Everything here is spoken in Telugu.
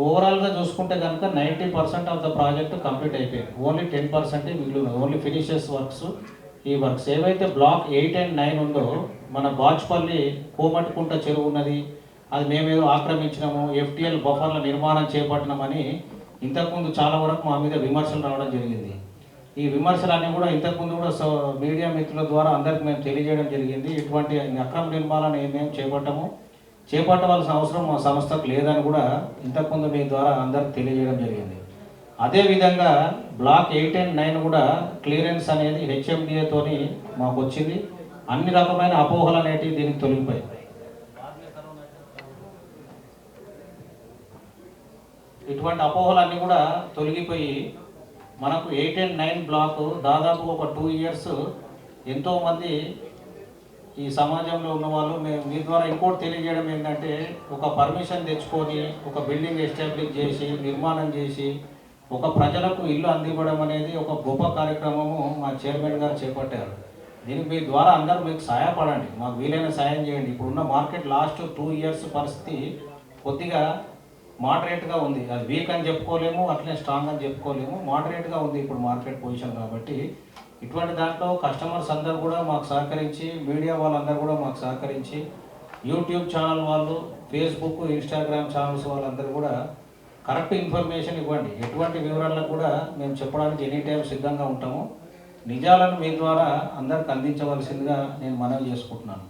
ఓవరాల్గా చూసుకుంటే కనుక ninety percent of the project complete అయిపోయింది. ఓన్లీ టెన్ పర్సెంటే మిగిలిన ఓన్లీ ఫినిషెస్ వర్క్స్ ఈ వర్క్స్ ఏవైతే బ్లాక్ ఎయిట్ అండ్ నైన్ ఉందో మన బాచ్పల్లి కోమట్టుకుంట చెరువు ఉన్నది అది మేమేదో ఆక్రమించినాము ఎఫ్టీఎల్ బఫర్ల నిర్మాణం చేపట్టినామని ఇంతకుముందు చాలా వరకు మా మీద విమర్శలు రావడం జరిగింది. ఈ విమర్శలన్నీ కూడా ఇంతకుముందు కూడా సో మీడియా మిత్రుల ద్వారా అందరికి మేము తెలియజేయడం జరిగింది. ఇటువంటి అక్రమ నిర్మాణాన్ని మేము చేపట్టము చేపట్టవలసిన అవసరం మా సంస్థకు లేదని కూడా ఇంతకుముందు మీ ద్వారా అందరికి తెలియజేయడం జరిగింది. అదేవిధంగా బ్లాక్ ఎయిట్ అండ్ నైన్ కూడా క్లియరెన్స్ అనేది హెచ్ఎండిఏతోని మాకు వచ్చింది. అన్ని రకమైన అపోహలు అనేటివి దీనికి తొలగిపోయాయి. ఇటువంటి అపోహలన్నీ కూడా తొలగిపోయి మనకు ఎయిట్ అండ్ నైన్ బ్లాక్ దాదాపు ఒక టూ ఇయర్స్ ఎంతోమంది ఈ సమాజంలో ఉన్న వాళ్ళు మేము మీ ద్వారా ఇంకోటి తెలియజేయడం ఏంటంటే ఒక పర్మిషన్ తెచ్చుకొని ఒక బిల్డింగ్ ఎస్టాబ్లిష్ చేసి నిర్మాణం చేసి ఒక ప్రజలకు ఇల్లు అందివ్వడం అనేది ఒక గొప్ప కార్యక్రమము మా చైర్మన్ గారు చేపట్టారు. దీనికి మీ ద్వారా అందరూ మీకు సహాయపడండి. మాకు వీలైన సాయం చేయండి. ఇప్పుడున్న మార్కెట్ లాస్ట్ టూ ఇయర్స్ పరిస్థితి కొద్దిగా మోడరేట్గా ఉంది. అది వీక్ అని చెప్పుకోలేము అట్లే స్ట్రాంగ్ అని చెప్పుకోలేము. మోడరేట్గా ఉంది ఇప్పుడు మార్కెట్ పొజిషన్ కాబట్టి ఇటువంటి దాంట్లో కస్టమర్స్ అందరూ కూడా మాకు సహకరించి మీడియా వాళ్ళందరూ కూడా మాకు సహకరించి యూట్యూబ్ ఛానల్ వాళ్ళు ఫేస్బుక్ ఇన్స్టాగ్రామ్ ఛానల్స్ వాళ్ళందరూ కూడా కరెక్ట్ ఇన్ఫర్మేషన్ ఇవ్వండి. ఎటువంటి వివరాలను కూడా మేము చెప్పడానికి ఎనీ టైం సిద్ధంగా ఉంటాము. నిజాలను మీ ద్వారా అందరికి అందించవలసిందిగా నేను మనవి చేసుకుంటున్నాను.